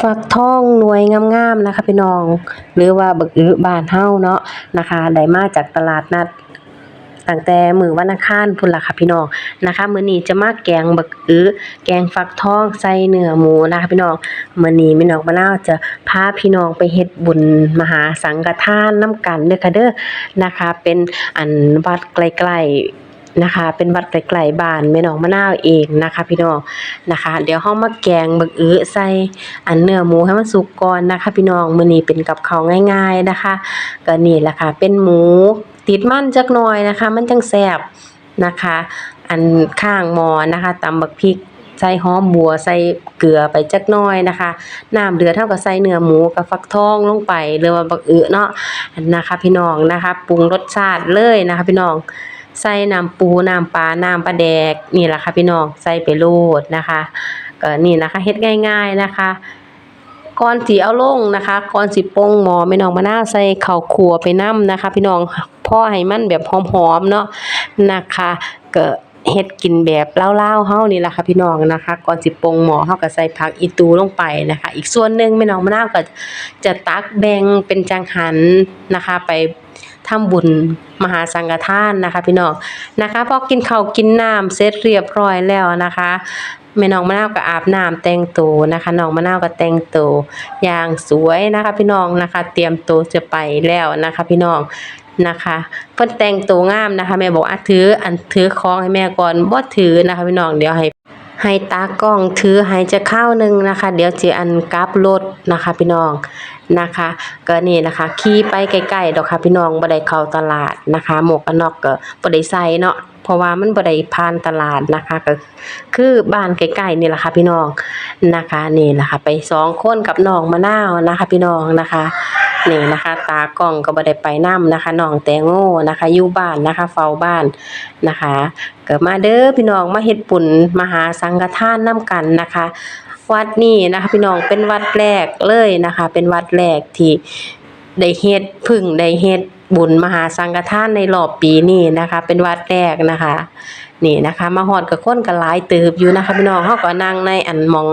ฟักทองหน่วยงามๆนะคะพี่น้อง หรือว่าบักอึบ้านเฮาเนาะนะคะได้มาจากตลาดนัดตั้งแต่มือวันอังคารพุ่นล่ะค่ะพี่น้องนะคะมื้อนี้จะมาแกงบักอึแกงฟักทองใส่เนื้อหมูนะคะพี่น้องมื้อนี้แม่น้องมะนาวจะพาพี่น้องไปเฮ็ดบุญมหาสังฆทานนำกันเด้อค่ะเด้อนะคะ เป็นอันวัดใกล้ๆ นะคะ เป็นวัดใกลๆบ้านแม่น้องมะนาวเองนะคะ พี่น้องนะคะ เดี๋ยวเฮามาแกงบักอึใส่อันเนื้อหมูให้มันสุกก่อนนะคะ พี่น้องมื้อนี้เป็นกับข้าวง่าย ๆนะคะก็นี่แหละค่ะ เป็นหมูติดมันจักหน่อยนะคะ มันจังแซ่บนะคะ อันข้างหม้อนะคะตำบักพริกใส่หอมบัวใส่เกลือไปจักน่อยนะคะน้ำเดือดเท่ากับใส่เนื้อหมูกับฟักทองลงไปหรือว่าบักอึเนาะนะคะ พี่น้องนะคะปรุงรสชาติเลยนะคะ พี่น้อง ใส่น้ำปูน้ำปลาน้ำปลาแดกนี่แหละค่ะพี่น้องใส่ไปโลดนะคะก็นี่นะคะเฮ็ดง่ายๆนะคะก่อนสิเอาลงนะคะก่อนสิปงหมอแม่น้องมะนาวใส่ข้าวคั่วไปน้ำนะคะ พี่น้องพ่อให้มันแบบหอมๆเนาะนะคะก็เฮ็ดกินแบบเล่าๆเฮานี่แหละค่ะพี่น้องนะคะ ก่อนสิปงหม้อเฮาก็ใส่ผักอีตูลงไปนะคะ อีกส่วนหนึ่งแม่น้องมะนาวก็จะตักแบ่งเป็นจังหันนะคะ ไป ทำบุญมหาสังฆทานนะคะ พี่น้องนะคะพอกินข้าวกินน้ำเสร็จเรียบร้อยแล้วนะคะแม่น้องมะนาวก็อาบน้ำแต่งตัวนะคะน้องมะนาวก็แต่งตัวอย่างสวยนะคะ พี่น้องนะคะ เตรียมตัวจะไปแล้วนะคะ พี่น้องนะคะเพิ่นแต่งตัวงามนะคะ แม่บอกอะถืออันถือของให้แม่ก่อนบ่ถือนะคะ พี่น้องเดี๋ยวให้ให้ตากล้องถือให้จะเข้าหนึงนะคะ เดี๋ยวสิอันกลับรถนะคะ พี่น้อง นะคะ ก็นี่นะคะขี่ไปใกล้ๆดอกค่ะพี่น้องบ่ได้เข้าตลาดนะคะ หมวกกันน็อกก็บ่ได้ใส่เนาะเพราะว่ามันบ่ได้ผ่านตลาดนะคะ ก็คือบ้านใกล้ๆนี่แหละค่ะพี่น้องนะคะนี่แหละค่ะไปสองคนกับน้องมะนาวนะคะ พี่น้องนะคะนี่นะคะ ตากล้องก็บ่ได้ไปนํนะคะน้องแตงโมนะคะอยู่บ้านนะคะ เฝ้าบ้านนะคะก็มาเด้อพี่น้องมาเฮ็ดบุญมหาสังฆทานนํกันนะคะ วัดนี้นะคะพี่น้องเป็นวัดแรกเลยนะคะ เป็นวัดแรกที่ได้เฮ็ดพึ่งได้เฮ็ดบุญมหาสังฆทานในรอบปีนี้นะคะ เป็นวัดแรกนะคะ นี่นะคะ มาฮอดกับคนก็หลายติบอยู่นะคะพี่น้องเฮาก็นั่งในอันมอง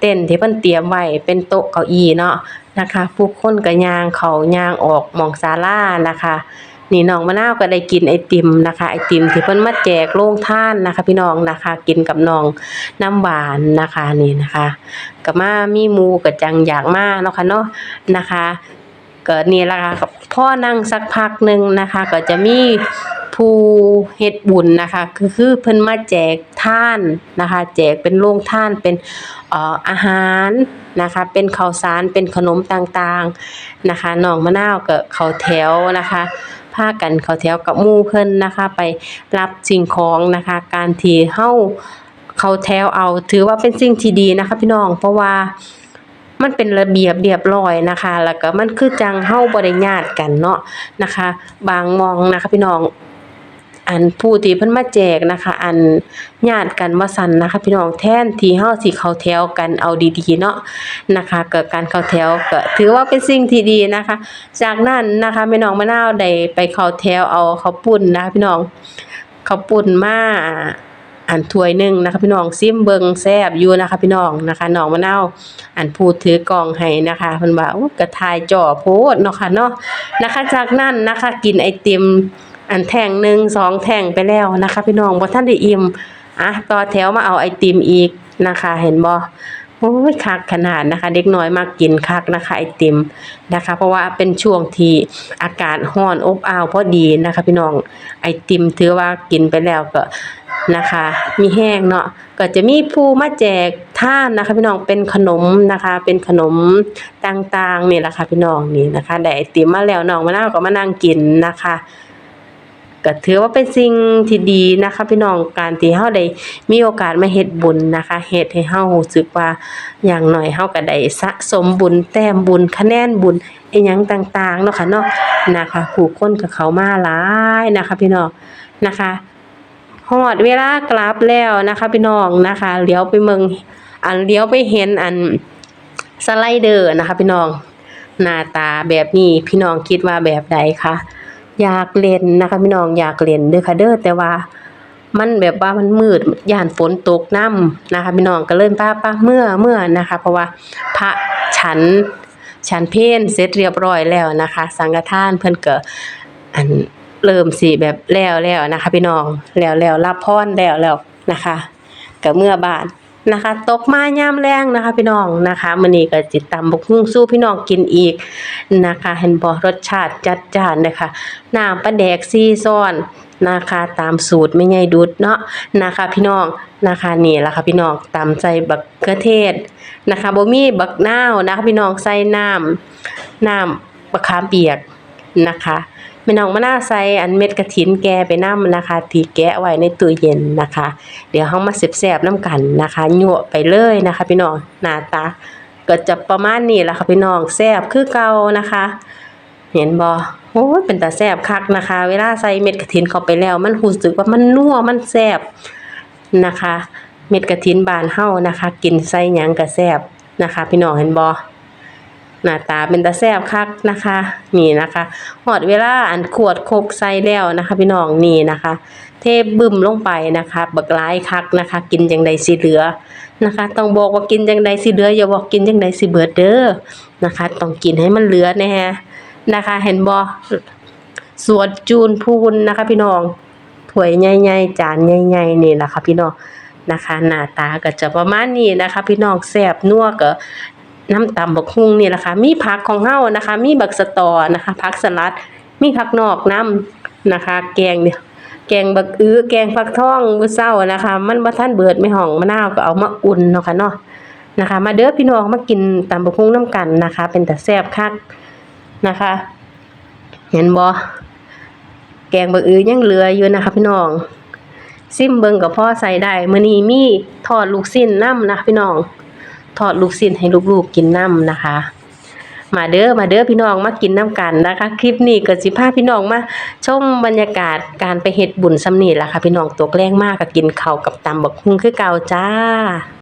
เต็นท์ที่เพิ่นเตรียมไว้เป็นโต๊ะเก้าอี้เนาะนะคะ ผู้คนก็ย่างเขาย่างออกมองศาลานะคะ นี่น้องมะนาวก็ได้กินไอติมนะคะ ไอติมที่เพิ่นมาแจกโรงท่านนะคะ พี่น้องนะคะ กินกับน้องน้ำหวานนะคะนี่นะคะก็มามีมู่ก็จังอยากมาเนาะค่ะเนาะนะคะก็นี่ละค่ะพ่อนั่งสักพักหนึ่งนะคะ ก็จะมีผู้เฮ็ดบุญนะคะ คือคือเพิ่นมาแจกท่านนะคะ แจกเป็นโรงท่านเป็นเอ่ออาหารนะคะ เป็นข้าวสารเป็นขนมต่างๆนะคะน้องมะนาวก็เข้าแถวนะคะ พากันเขาแถวกับมู่เพิ่นนะคะ ไปรับสิ่งของนะคะ การที่เฮาเขาแถวเอาถือว่าเป็นสิ่งที่ดีนะคะ พี่น้องเพราะว่ามันเป็นระเบียบเรียบร้อยนะคะ แล้วก็มันคือจังเฮาบ่ได้ญาติกันเนาะนะคะ บางมองนะคะ พี่น้อง อันผู้ที่เพิ่นมาแจกนะคะ อันญาติกันว่าซั่นนะคะ พี่น้องแทนที่เฮาสิเข้าแถวกันเอาดีๆเนาะนะคะเก็การเข้าแถวก็ถือว่าเป็นสิ่งที่ดีนะคะ จากนั้นนะคะแม่น้องมะนาวได้ไปเข้าแถวเอาข้าวปุ้นนะคะพี่น้องข้าวปุ้นมาอันถ้วยหนึ่งนะคะพี่น้องซิมเบิงแซบอยู่นะคะ พี่น้องนะคะน้องมะนาวอันผู้ถือกล่องให้นะคะเพิ่นว่ากระทายจ่อโพดเนาะค่ะเนาะนะคะ จากนั้นนะคะกินไอติม อันแท่งหนึ่งสองแท่งไปแล้วนะคะ พี่น้องบ่ทันได้อิ่มอะต่อแถวมาเอาไอติมอีกนะคะ เห็นบ่โอ้ยคักขนาดนะคะ เด็กน้อยมากกินคักนะคะ ไอติมนะคะ เพราะว่าเป็นช่วงที่อากาศร้อนอบอ้าวพอดีนะคะ พี่น้องไอติมถือว่ากินไปแล้วก็นะคะ มีแห้งเนาะก็จะมีผู้มาแจกท่านนะคะ พี่น้องเป็นขนมนะคะ เป็นขนมต่างๆนี่แหละค่ะพี่น้องนี่นะคะได้ไอติมมาแล้วน้องมะนาวก็มานั่งกินนะคะ ก็ถือว่าเป็นสิ่งที่ดีนะคะ พี่น้องการที่เฮาได้มีโอกาสมาเฮ็ดบุญนะคะเฮ็ดให้เฮารู้สึกว่าอย่างหน้อยเฮาก็ได้สะสมบุญแต้มบุญคะแนนบุญอีหยังต่างๆเนาะค่ะเนาะนะคะผู้คนก็เข้ามาหลายนะคะ พี่น้องนะคะฮอดเวลากลับแล้วนะคะ พี่น้องนะคะเลี้ยวไปเมืองอันเลี้ยวไปเห็นอันสไลเดอร์นะคะ พี่น้องหน้าตาแบบนี้พี่น้องคิดว่าแบบใดคะ อยากเล่นนะคะพี่น้องอยากเล่นเด้อค่ะเด้อแต่ว่ามันแบบว่ามันมืดย่านฝนตกนํนะคะพี่น้องก็เลยป้าป้าเมื่อเมื่อนะคะ เพราะว่าพระฉันฉันเพลเสร็จเรียบร้อยแล้วนะคะ สังฆทานเพิ่นเก็อันเริ่มสิแบบแล้วแล้วนะคะ พี่น้องแล้วแล้วรับพรแล้วแล้วนะคะก็เมื่อบาน นะคะ ตกมายามแรงนะคะ พี่น้องนะคะมื้อนี้ก็สิตตำบกหุ่งสู้พี่น้องกินอีกนะคะ เห็นบ่รสชาติจัดจ้านเลยค่ะน้ำปลาแดก4ช้อนนะคะตามสูตรแม่ใหญ่ดุดเนาะนะคะพี่น้องนะคะนี่ละค่ะพี่น้องตำใส่บักเขือเทศนะคะบ่มีบักนาวนะคะพี่น้องใส่น้ำน้ำมะขามเปียกนะคะ แม่น้องมะนาวใส่อันเม็ดกระถินแกไปน้ำนะคะ ที่แกะไว้ในตู้เย็นนะคะ เดี๋ยวเฮามาแซ่บๆนํกันนะคะยั่วไปเลยนะคะ พี่น้องหน้าตาก็จะประมาณนี้แหละค่ะพี่น้องแซ่บคือเก่านะคะ เห็นบ่โอ้ยเป็นตาแซ่บคักนะคะ เวลาใส่เม็ดกระถินเข้าไปแล้วมันรู้สึกว่ามันนัวมันแซ่บนะคะ เม็ดกระถินบานเฮานะคะ กินใส่หยังก็แซ่บนะคะ พี่น้องเห็นบ่ หน้าตาเป็นตาแซ่บคักนะคะ นี่นะคะฮอดเวลาอันขวดโคกใส่แล้วนะคะ พี่น้องนี่นะคะ เทบึ้มลงไปนะคะ บักหลายคักนะคะ กินจังใดสิเหลือนะคะ ต้องบอกว่ากินจังใดสิเหลืออย่าบอกกินจังใดสิเบิดเด้อนะคะ ต้องกินให้มันเหลือแน่นะคะ เห็นบ่สวดจูนพูนนะคะ พี่น้องถ้วยใหญ่ๆจานใหญ่ๆนี่ล่ะค่ะพี่น้องนะคะหน้าตาก็จะประมาณนี้นะคะ พี่น้องแซ่บนัวก็ น้ำตำบักฮุ่งนี่แหละค่ะมีผักของเฮานะคะ มีบักสะตอนะคะผักสลัด มีผักนอกน้ำนะคะ แกงเนี่ยแกงบักอื้อแกงฟักทองมื้อเช้านะคะ มันบ่ทันเบิดไม่ห้องมะนาวก็เอามาอุ่นเนาะค่ะเนาะนะคะ มาเด้อพี่น้องมากินตำบักฮุ่งน้ำกันนะคะ เป็นแต่แซ่บคักนะคะ เห็นบ่แกงบักอื้อยังเหลืออยู่นะคะ พี่น้องซิมเบิงกับพ่อใส่ได้มื้อนี้มีทอดลูกชิ้นน้ำนะพี่น้อง ทอดลูกชิ้นให้ลูกๆกินน้ำนะคะ มาเด้อมาเด้อพี่น้องมากินน้ำกันนะคะ คลิปนี้ก็สิพาพี่น้องมาชมบรรยากาศการไปเฮ็ดบุญสำนีล่ะค่ะ พี่น้องตกแรงมากก็กินข้าวกับตำบักฮุ่งคือเก่าจ้า